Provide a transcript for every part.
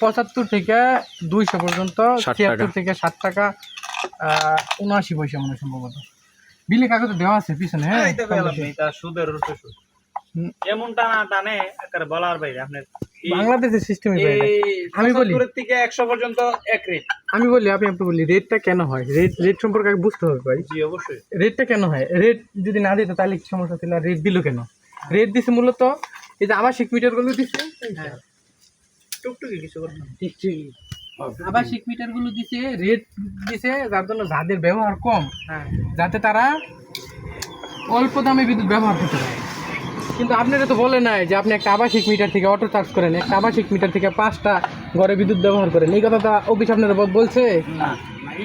পঁচাত্তর থেকে দুইশো পর্যন্ত ছিয়াত্তর থেকে ষাট টাকা উনআশি পয়সা মনে সম্ভবত। বিলি কাগজে দেওয়া আছে পিছনে হ্যাঁ সুদের রূপে সুদ হুম। এমন টানে বলার বাইরে আপনার বাংলাদেশের সিস্টেমে আমি বলি। 75 থেকে একশো পর্যন্ত এক রেট আমি বলি আমি আপনি বলি রেটটা কেন হয়? রেট রেট সম্পর্কে আগে বুঝতে হবে ভাই। জি অবশ্যই। রেটটা কেন হয়? রেট যদি না দিত তাহলে কি সমস্যা ছিল? রেট দিল কেন? রেট দিছে মূলত এই যে আবাসিক মিটারগুলো দিচ্ছে হ্যাঁ। টুকটুকি কিছু করতে হবে। আবাসিক মিটারগুলো দিছে রেট দিছে যার জন্য যাদের ব্যবহার কম। হ্যাঁ। যাতে তারা অল্প দামে বিদ্যুৎ ব্যবহার করতে পারে। কিন্তু আপনারা তো বলে নাই যে আপনি একটা আবাসিক মিটার থেকে অটো চার্জ করেন একটা আবাসিক মিটার থেকে পাঁচটা ঘরে বিদ্যুৎ ব্যবহার করেন। এই কথাটা অফিস আপনারা বলছে?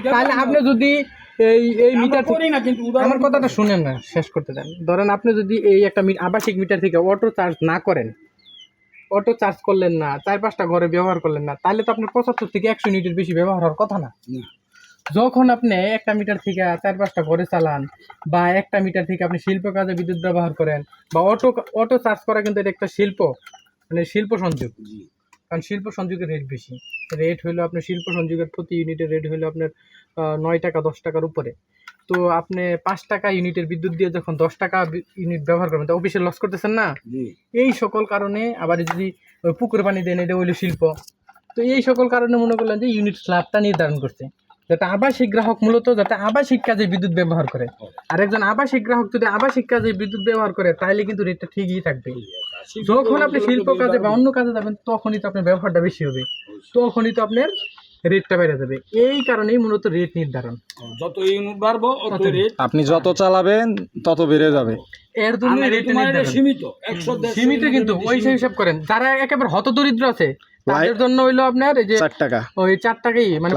তাহলে আপনি যদি এই এই মিটার থেকে না কিন্তু আমার কথাটা শুনেন না শেষ করতে দেন। ধরেন আপনি যদি এই একটা মি- আবাসিক মিটার থেকে অটো চার্জ না করেন অটো চার্জ করলেন না চার পাঁচটা ঘরে ব্যবহার করলেন না তাহলে তো আপনার পঁচাত্তর থেকে একশো ইউনিটের বেশি ব্যবহার হওয়ার কথা না? যখন আপনি একটা মিটার থেকে চার পাঁচটা ঘরে চালান বা একটা মিটার থেকে আপনি শিল্প কাজে বিদ্যুৎ ব্যবহার করেন বা অটো অটো চার্জ করা কিন্তু এটা একটা শিল্প মানে শিল্প সংযোগ। কারণ শিল্প সংযোগের রেট বেশি। রেট হলো আপনার শিল্প সংযোগের প্রতি ইউনিটের রেট হলো আপনার নয় টাকা দশ টাকার উপরে। তো আপনি পাঁচ টাকা ইউনিটের বিদ্যুৎ দিয়ে যখন দশ টাকা ইউনিট ব্যবহার করবেন তো অফিসে লস করতেছেন না? এই সকল কারণে আবার যদি পুকুর পানি দেন এটা হইল শিল্প। তো এই সকল কারণে মনে করলেন যে ইউনিট স্ল্যাবটা নির্ধারণ করছে যাতে আবাসিক গ্রাহক মূলত যাতে আবাসিক কাজে বিদ্যুৎ ব্যবহার করে। আর একজন আবাসিক গ্রাহক যদি আবাসিক কাজে বিদ্যুৎ ব্যবহার করে তাহলে কিন্তু রেটটা ঠিকই থাকবে। যখন আপনি শিল্প কাজে বা অন্য কাজে যাবেন তখনই তো আপনার ব্যবহারটা বেশি হবে। তখনই তো আপনার রেটটা বেড়ে যাবে। এই কারণেই মূলত রেট নির্ধারণ। যত ইউনিট বাড়বো রেট আপনি যত চালাবেন তত বেড়ে যাবে। এর জন্য রেট নির্ধারণ। সীমিত। সীমিত কিন্তু ওই সেই হিসাব করেন যারা একেবারে হত দরিদ্র আছে তাদের জন্য হইল আপনার এই যে চার টাকা। ওই চার টাকাই মানে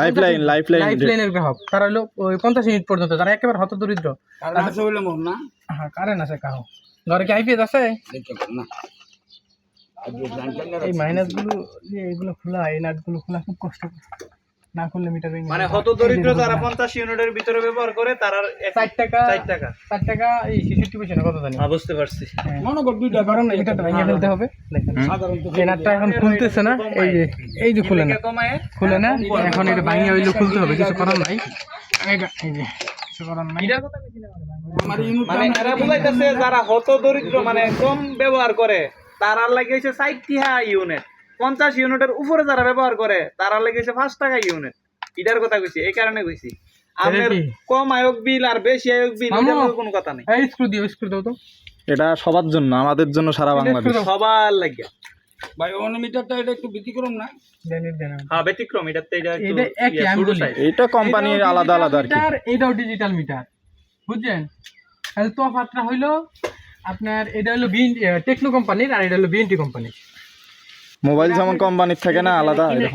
গ্রাহক। তারা হলো ওই পঞ্চাশ মিনিট পর্যন্ত যারা একেবারে হত দরিদ্র আছে বলে মন না? হ্যাঁ কারেন্ট আছে কাহো ঘরে কি আইপিএস আছে? না। এই এগুলো খোলা এই নাটগুলো খোলা খুব কষ্ট। না করলে মিটার ভেঙে মানে হত দরিদ্র যারা পঞ্চাশ ইউনিটের ভিতরে ব্যবহার করে তারা এক- চার টাকা চার টাকা। চার টাকা এই পয়সা না কত জানি? হ্যাঁ, বুঝতে পারছি। হ্যাঁ। মনে কর দুইটা কারণ মিটারটা ভেঙে ফেলতে হবে। দেখেন সাধারণত নাটটা এখন খুলতেছে না এই যে এই যে খুলে না। খুলে না এখন এটা ভাঙিয়ে হইলে খুলতে হবে কিছু করার নাই। এই যে কিছু করার নাই। আমার ইউনিট মানে এরা বুঝাইতেছে যারা হত দরিদ্র মানে কম ব্যবহার করে তারা হ্যাঁ ইউনিট। পঞ্চাশ ইউনিটের উপরে যারা ব্যবহার করে তারা লাগে হচ্ছে পাঁচ টাকা ইউনিট। এটার কথা কইছি এই কারণে কইছি। আপনার কম আয়োগ বিল আর বেশি আয়োগ বিল। এটার কোনো কথা নেই। এই স্ক্রু দিও স্ক্রু দাও তো। এটা সবার জন্য আমাদের জন্য সারা বাংলাদেশ। সবার লাগে। ভাই অন মিটারটা এটা একটু ব্যতিক্রম না? হ্যাঁ ব্যতিক্রম এটাতে এটা একটু এটা কোম্পানির আলাদা আলাদা আর কি। এটাও ডিজিটাল মিটার বুঝছেন? তাহলে তফাৎটা হইল আপনার এটা হলো বিএন টেকনো কোম্পানির আর এটা হলো বিএনটি কোম্পানির মোবাইল যেমন কোম্পানির থাকে না আলাদা না এটা